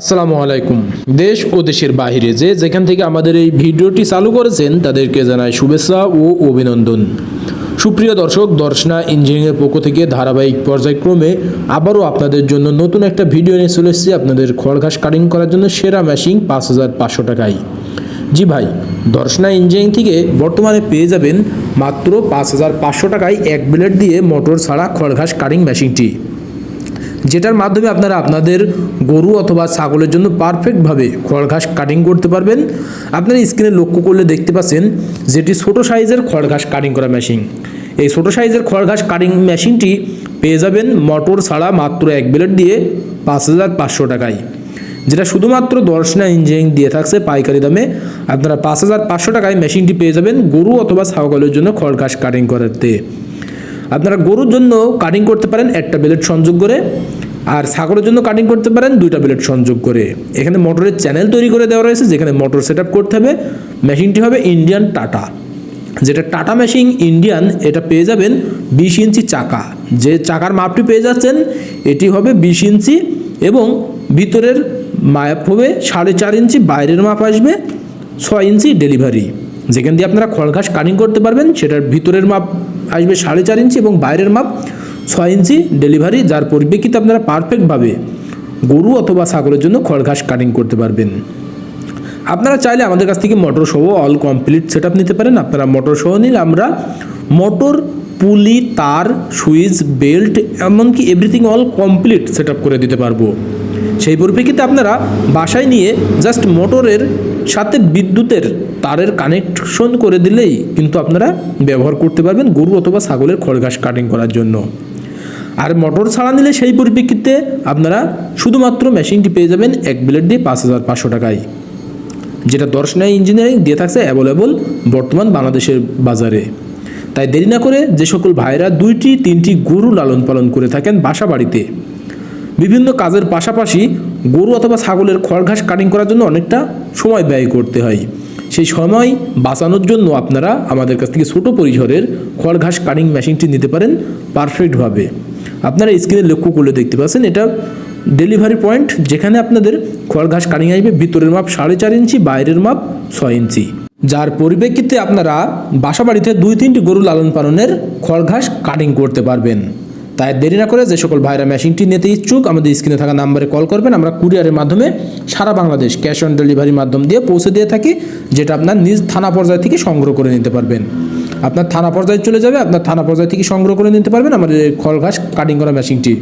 আসসালামু আলাইকুম। দেশ ও দেশের বাইরে যে যেখান থেকে আমাদের এই ভিডিওটি চালু করেছেন, তাদেরকে জানাই শুভেচ্ছা ও অভিনন্দন। সুপ্রিয় দর্শক, দর্শনা ইঞ্জিনিয়ারিংয়ের পক্ষ থেকে ধারাবাহিক পর্যায়ক্রমে আবারও আপনাদের জন্য নতুন একটা ভিডিও নিয়ে চলে এসেছি আপনাদের খড়ঘাস কাটিং করার জন্য সেরা মেশিন পাঁচ হাজার পাঁচশো টাকায়। জি ভাই, দর্শনা ইঞ্জিনিয়ারিং থেকে বর্তমানে পেয়ে যাবেন মাত্র পাঁচ হাজার পাঁচশো টাকায় এক ব্লেড দিয়ে মোটর ছাড়া খড়ঘাস কাটিং মেশিনটি যেটার মাধ্যমে আপনারা আপনাদের গরু অথবা ছাগলের জন্য পারফেক্টভাবে খড় ঘাস কাটিং করতে পারবেন। আপনারা স্ক্রিনে লক্ষ্য করলে দেখতে পাচ্ছেন যেটি ছোট সাইজের খড় ঘাস কাটিং করা মেশিন এই ছোট সাইজের খড় ঘাস কাটিং মেশিনটি পেয়ে যাবেন মোটর ছাড়া মাত্র এক ব্লেড দিয়ে পাঁচ হাজার পাঁচশো টাকায়। যেটা শুধুমাত্র দর্শনা ইঞ্জিনিয়ারিং দিয়ে থাকছে পাইকারি দামে। আপনারা পাঁচ হাজার পাঁচশো টাকায় মেশিনটি পেয়ে যাবেন গরু অথবা ছাগলের জন্য খড় ঘাস কাটিং করাতে। আপনারা গরুর জন্য কাটিং করতে পারেন একটা ব্লেড সংযোগ করে, আর ছাগলের জন্য কাটিং করতে পারেন দুইটা ব্লেড সংযোগ করে। এখানে মোটরের চ্যানেল তৈরি করে দেওয়া রয়েছে, যেখানে মোটর সেট করতে হবে। মেশিনটি হবে ইন্ডিয়ান টাটা যেটা টাটা মেশিন ইন্ডিয়ান এটা পেয়ে যাবেন বিশ ইঞ্চি চাকা। যে চাকার মাপটি পেয়ে যাচ্ছেন, এটি হবে বিশ ইঞ্চি এবং ভিতরের মাপ হবে সাড়ে চার ইঞ্চি, বাইরের মাপ আসবে ছয় ইঞ্চি ডেলিভারি যেখান দিয়ে আপনারা খড়ঘাস কাটিং করতে পারবেন, সেটার ভিতরের মাপ আসবে সাড়ে চার ইঞ্চি এবং বাইরের মাপ ছয় ইঞ্চি ডেলিভারি যার পরিপ্রেক্ষিতে আপনারা পারফেক্টভাবে গরু অথবা ছাগলের জন্য খড়ঘাস কাটিং করতে পারবেন। আপনারা চাইলে আমাদের কাছ থেকে মোটর সহ অল কমপ্লিট সেট নিতে পারেন। আপনারা মোটর সহ নিলে আমরা মোটর পুলি তার সুইচ বেল্ট এমনকি এভরিথিং অল কমপ্লিট সেট করে দিতে পারব। সেই পরিপ্রেক্ষিতে আপনারা বাসায় নিয়ে জাস্ট মোটরের সাথে বিদ্যুতের তারের কানেকশন করে দিলেই কিন্তু আপনারা ব্যবহার করতে পারবেন গরু অথবা ছাগলের খড়ঘাস কাটিং করার জন্য। আর মোটর ছাড়া নিলে সেই পরিপ্রেক্ষিতে আপনারা শুধুমাত্র মেশিনটি পেয়ে যাবেন এক ব্লেড দিয়ে পাঁচ হাজার পাঁচশো টাকায়। যেটা দর্শনাই ইঞ্জিনিয়ারিং দিয়ে থাকছে অ্যাভেলেবল বর্তমান বাংলাদেশের বাজারে। তাই দেরি না করে যে সকল ভাইরা দুইটি, তিনটি গরু লালন পালন করে থাকেন বাসা বাড়িতে। বিভিন্ন কাজের পাশাপাশি গরু অথবা ছাগলের খড় ঘাস কাটিং করার জন্য অনেকটা সময় ব্যয় করতে হয়। সেই সময় বাঁচানোর জন্য আপনারা আমাদের কাছ থেকে ছোটো পরিসরের খড় ঘাস কাটিং মেশিনটি নিতে পারেন পারফেক্টভাবে আপনারা স্ক্রিনে লক্ষ্য করলে দেখতে পাচ্ছেন, এটা ডেলিভারি পয়েন্ট যেখানে আপনাদের খড় ঘাস কাটিং আসবে, ভিতরের মাপ সাড়ে চার ইঞ্চি, বাইরের মাপ ছয় ইঞ্চি। যার পরিপ্রেক্ষিতে আপনারা বাসা বাড়িতে দুই তিনটি গরু লালন পালনের খড় ঘাস কাটিং করতে পারবেন। তাই দেরি না করে যে সকল ভাইরা মেশিনটি নিতে ইচ্ছুক, আমাদের স্ক্রিনে থাকা নাম্বারে কল করবেন। আমরা কুরিয়ারের মাধ্যমে সারা বাংলাদেশ ক্যাশ অন ডেলিভারির মাধ্যম দিয়ে পৌঁছে দিয়ে থাকি, যেটা আপনার নিজ থানা পর্যায় থেকে সংগ্রহ করে নিতে পারবেন। আপনার থানা পর্যায়ে চলে যাবে, আপনার থানা পর্যায় থেকে সংগ্রহ করে নিতে পারবেন আমাদের খড় ঘাস কাটিং করা মেশিনটি।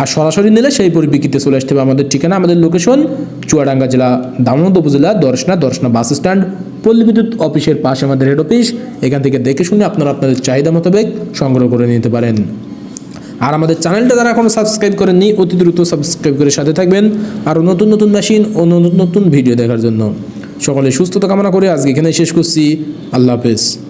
আর সরাসরি নিলে সেই পরিপ্রেক্ষিতে চলে আসতে হবে আমাদের ঠিকানা, আমাদের লোকেশন চুয়াডাঙ্গা জেলা, দামোদর উপজেলা, দর্শনা দর্শনা বাস স্ট্যান্ড, পল্লী বিদ্যুৎ অফিসের পাশে আমাদের হেড অফিস। এখান থেকে দেখে শুনে আপনারা আপনাদের চাহিদা মোতাবেক সংগ্রহ করে নিতে পারেন। আর আমাদের চ্যানেলটা যারা এখনও সাবস্ক্রাইব করেননি, অতি দ্রুত সাবস্ক্রাইব করে সাথে থাকবেন। আরও নতুন নতুন মেশিন ও নতুন নতুন ভিডিও দেখার জন্য। সকলে সুস্থতা কামনা করে আজকে এখানে শেষ করছি। আল্লাহ হাফেজ।